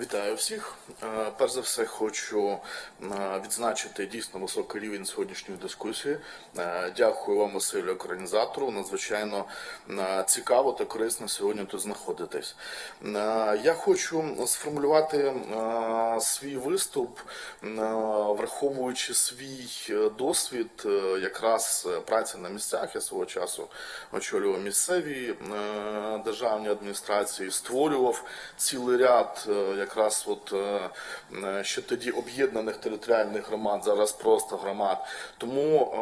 Вітаю всіх. Перш за все, хочу відзначити дійсно високий рівень сьогоднішньої дискусії. Дякую вам, Василю, організатору. Надзвичайно цікаво та корисно сьогодні тут знаходитись. Я хочу сформулювати свій виступ, враховуючи свій е, досвід е, якраз е, праці на місцях. Я свого часу очолював місцеві державні адміністрації, створював цілий ряд е, якраз от е, е, ще тоді об'єднаних територіальних громад, зараз просто громад. Тому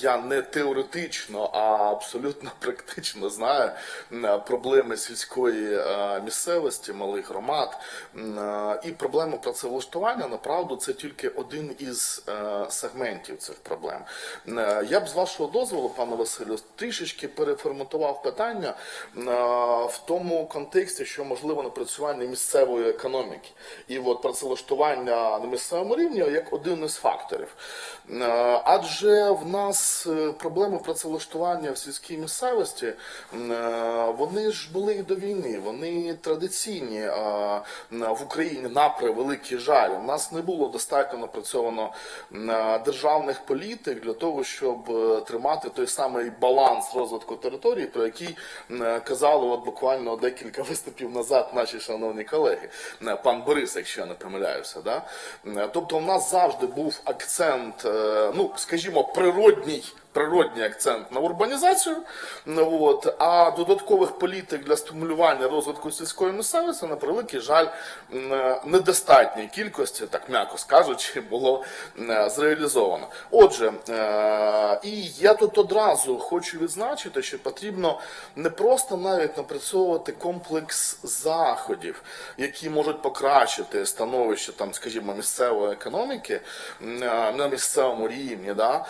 я не теоретично, а абсолютно практично знаю проблеми сільської місцевості, малих громад і проблему працевлаштування. Направду це тільки один із сегментів цих проблем. Я б з вашого дозволу, пане Василю, трішечки переформатував питання в тому контексті, що можливо напрацювання місцевої економіки і от працевлаштування на місцевому рівні як один із факторів. Е, Адже в нас е, проблеми працевлаштування в сільській місцевості е, вони ж були і до війни, вони традиційні в Україні на превеликий жаль. У нас не було достатньо напрацьовано державних політик для того, щоб тримати той самий баланс розвитку території, про який казали от буквально декілька виступів назад наші шановні колеги, Е, пан Борис, якщо я не помиляюся. Да? Е, Тобто, у нас завжди був акцент, е, ну скажімо, природній. Природній акцент на урбанізацію, ну, от, а додаткових політик для стимулювання розвитку сільської місцевості, на превеликий жаль, недостатньої кількості, так м'яко скажучи, було зреалізовано. Отже, е, і я тут одразу хочу відзначити, що потрібно не просто навіть напрацьовувати комплекс заходів, які можуть покращити становище там, скажімо, місцевої економіки на місцевому рівні, да?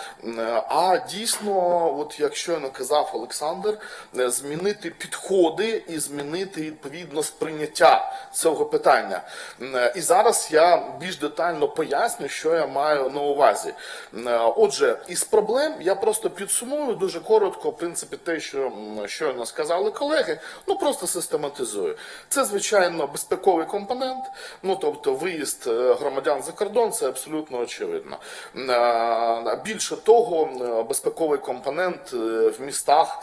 а дійсно, от як щойно казав Олександр, е, змінити підходи і змінити відповідно сприйняття цього питання. Е, І зараз я більш детально поясню, що я маю на увазі. Е, Отже, із проблем я просто підсумую дуже коротко, в принципі, те, що щойно сказали колеги, ну просто систематизую. Це звичайно безпековий компонент. Ну тобто, виїзд громадян за кордон, це абсолютно очевидно. Більше того, м, безпековий компонент е, в містах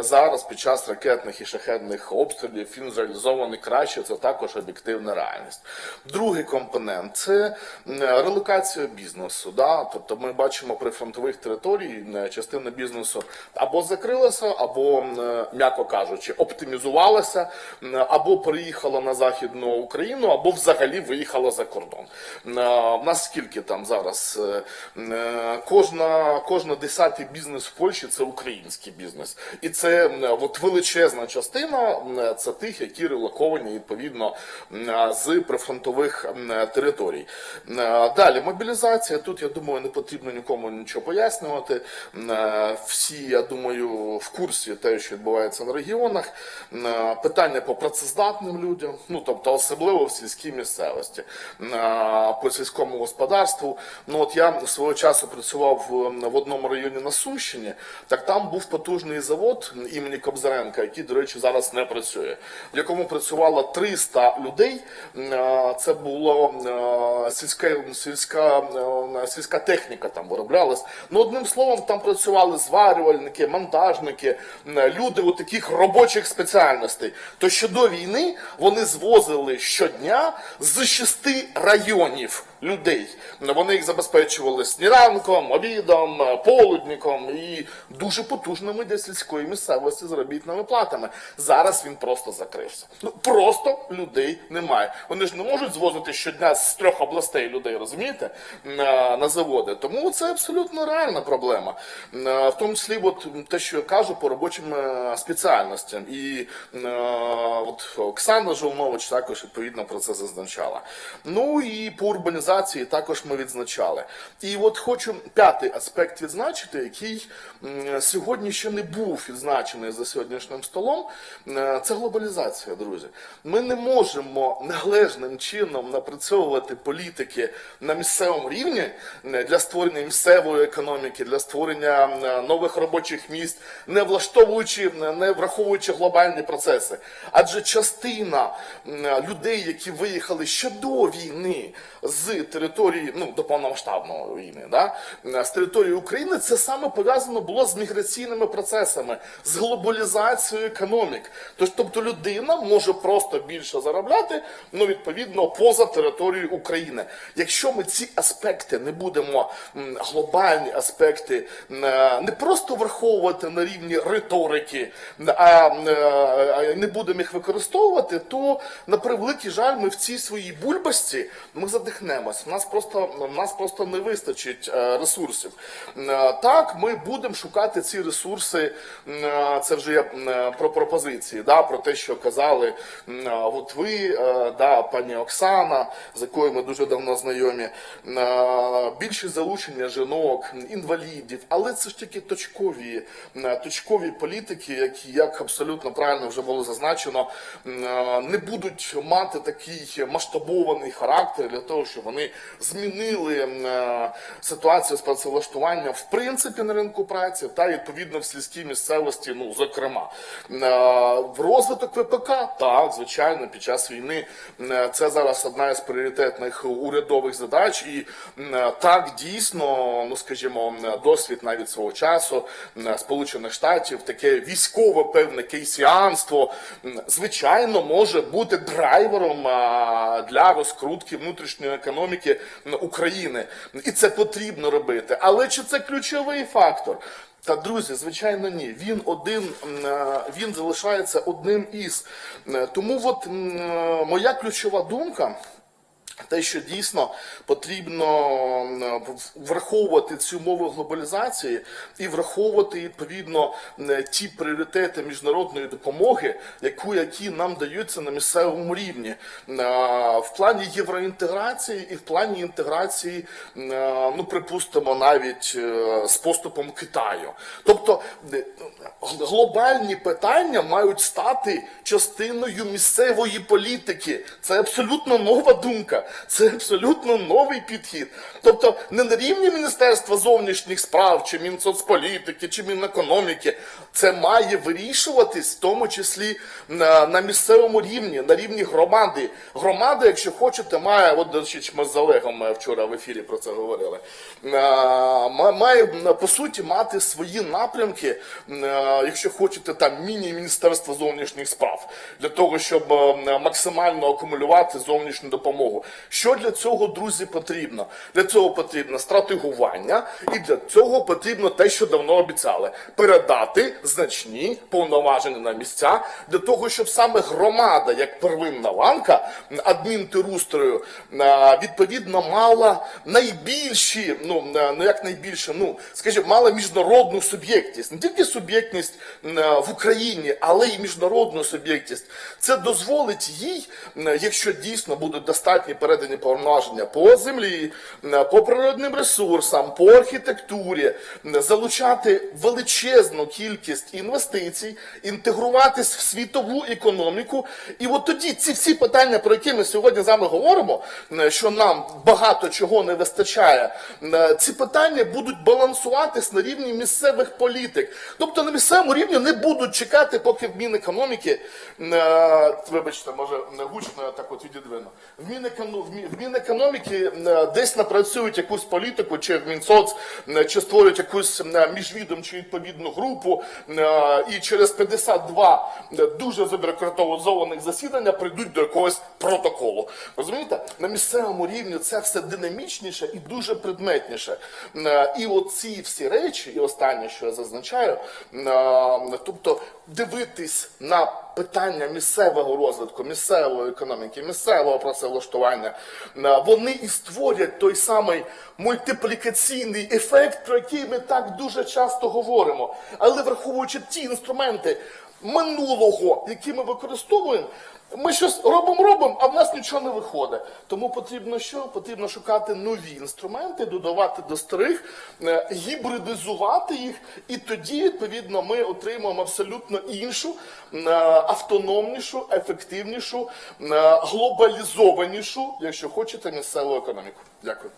зараз під час ракетних і шахетних обстрілів він зреалізований краще. Це також об'єктивна реальність. Другий компонент це релокація бізнесу. Да? Тобто ми бачимо при фронтових територій частина бізнесу або закрилася, або, м'яко кажучи, оптимізувалася, або переїхала на західну Україну, або взагалі виїхала за кордон. М, а, В нас скільки там зараз? Е, е, Кожна, кожна десятий бізнес в Польщі це український бізнес. І це от величезна частина це тих, які релоковані відповідно з прифронтових територій. Далі мобілізація. Тут я думаю, не потрібно нікому нічого пояснювати. Всі, я думаю, в курсі те, що відбувається на регіонах. Питання по працездатним людям, ну тобто особливо в сільській місцевості, по сільському господарству. Ну от я свого часу працював в одному районі на Сумщині, так там був потужний завод імені Кобзаренка, який, до речі, зараз не працює, в якому працювало 300 людей. Це було е, сільська, сільська, е, сільська техніка там вироблялась. Ну, одним словом, там працювали зварювальники, монтажники, люди у таких робочих спеціальностей. То ще до війни вони звозили щодня з шести районів людей. Вони їх забезпечували сніданком, обідом, полудником і дуже потужними для сільської місцевості заробітними платами. Зараз він просто закрився. Ну просто людей немає. Вони ж не можуть звозити щодня з трьох областей людей, розумієте, на, на заводи. Тому це абсолютно реальна проблема. Е, В тому числі, от те, що я кажу по робочим е, спеціальностям. І е, от Оксана Жолнович також відповідно про це зазначала. Ну і по урбанізації глобалізації також ми відзначали. І от хочу п'ятий аспект відзначити, який сьогодні ще не був відзначений за сьогоднішнім столом. Е, Це глобалізація, друзі. Ми не можемо належним чином напрацьовувати політики на місцевому рівні е, для створення місцевої економіки, для створення е, нових робочих місць, не влаштовуючи, не враховуючи глобальні процеси. Адже частина людей, які виїхали ще до війни з території, ну до повномасштабної війни, да, е, з території України, це саме пов'язано було з міграційними процесами, з глобалізацією економік. Тобто людина може просто більше заробляти, ну відповідно поза територією України. Якщо ми ці аспекти не будемо глобальні аспекти е, не просто враховувати на рівні риторики, а е, не будемо їх використовувати, то на превеликий жаль, ми в цій своїй бульбашці ми задихнемось. У нас просто у нас просто не вистачить е, ресурсів. Е, Так, ми будемо шукати ці ресурси. е, Це вже е, про пропозиції, да, про те, що казали от ви, да, пані Оксана, з якою ми дуже давно знайомі. Більше залучення жінок, інвалідів, але це ж тільки точкові, точкові політики, які, як абсолютно правильно вже було зазначено, не будуть мати такий масштабований характер для того, щоб вони змінили е, ситуацію з працевлаштуванням в принципі на ринку праці та відповідно в сільській місцевості, ну зокрема. Е, в розвиток ВПК, так звичайно, під час війни е, це зараз одна із пріоритетних урядових задач, і так дійсно, ну скажімо, досвід навіть свого часу Сполучених Штатів, таке військове певне кейсіанство, звичайно, може бути драйвером для розкрутки внутрішньої економіки м, України, і це потрібно робити. Але чи це ключовий фактор? Та друзі, звичайно, ні. Він один, е, він залишається одним із. Е, Тому от е, моя ключова думка. Те, що дійсно потрібно враховувати цю мову глобалізації і враховувати відповідно ті пріоритети міжнародної допомоги, яку які нам даються на місцевому рівні, в плані євроінтеграції і в плані інтеграції, ну припустимо, навіть е, з поступом Китаю. Тобто глобальні питання мають стати частиною місцевої політики. Це абсолютно нова думка, це абсолютно новий підхід. Тобто не на рівні Міністерства зовнішніх справ, чи Мінсоцполітики, чи Мінекономіки. Це має вирішуватись в тому числі на, на місцевому рівні, на рівні громади. Громада, якщо хочете, має, от до речі, ми з Олегом е, вчора в ефірі про це говорили. е, Має по суті мати свої напрямки, е, якщо хочете, там міні-міністерство зовнішніх справ, для того, щоб е, максимально акумулювати зовнішню допомогу. Що для цього, друзі, потрібно? Для цього потрібно стратегування, і для цього потрібно те, що давно обіцяли: передати значні повноваження на місця для того, щоб саме громада, як первинна ланка адмінтерустрою, е, відповідно мала найбільші, ну е, ну як найбільше, ну скажімо, мала міжнародну суб'єктність, не тільки суб'єктність е, в Україні, але й міжнародну суб'єктність. Це дозволить їй, якщо дійсно будуть достатні передані повноваження по землі, по природним ресурсам, по архітектурі, залучати величезну кількість інвестицій, інтегруватись в світову економіку. І от тоді ці всі питання, про які ми сьогодні з вами говоримо, що нам багато чого не вистачає, ці питання будуть балансуватись на рівні місцевих політик. Тобто на місцевому рівні не будуть чекати, поки в Мінекономіки, е, вибачте, може гучно я так от відідвину, в Мінеконо- в в Мінекономіки десь напрацюють якусь політику, чи в Мінсоц, чи створюють якусь м, міжвідомчу відповідну групу, е, і через 52 дуже забюрократизованих засідання прийдуть до якогось протоколу. Розумієте, на місцевому рівні це все динамічніше і дуже предметніше. Е, І оці всі речі, і останнє, що я зазначаю, е, тобто дивитись на питання місцевого розвитку, місцевої економіки, місцевого працевлаштування, е, вони і створять той самий мультиплікаційний ефект, про який ми так дуже часто говоримо. Але враховуючи ті інструменти минулого, які ми використовуємо, ми щось робимо, робимо, а в нас нічого не виходить. Тому потрібно що? Потрібно шукати нові інструменти, додавати до старих, е, гібридизувати їх, і тоді, відповідно, ми отримаємо абсолютно іншу, е, автономнішу, ефективнішу, е, глобалізованішу, якщо хочете, місцеву економіку. Дякую.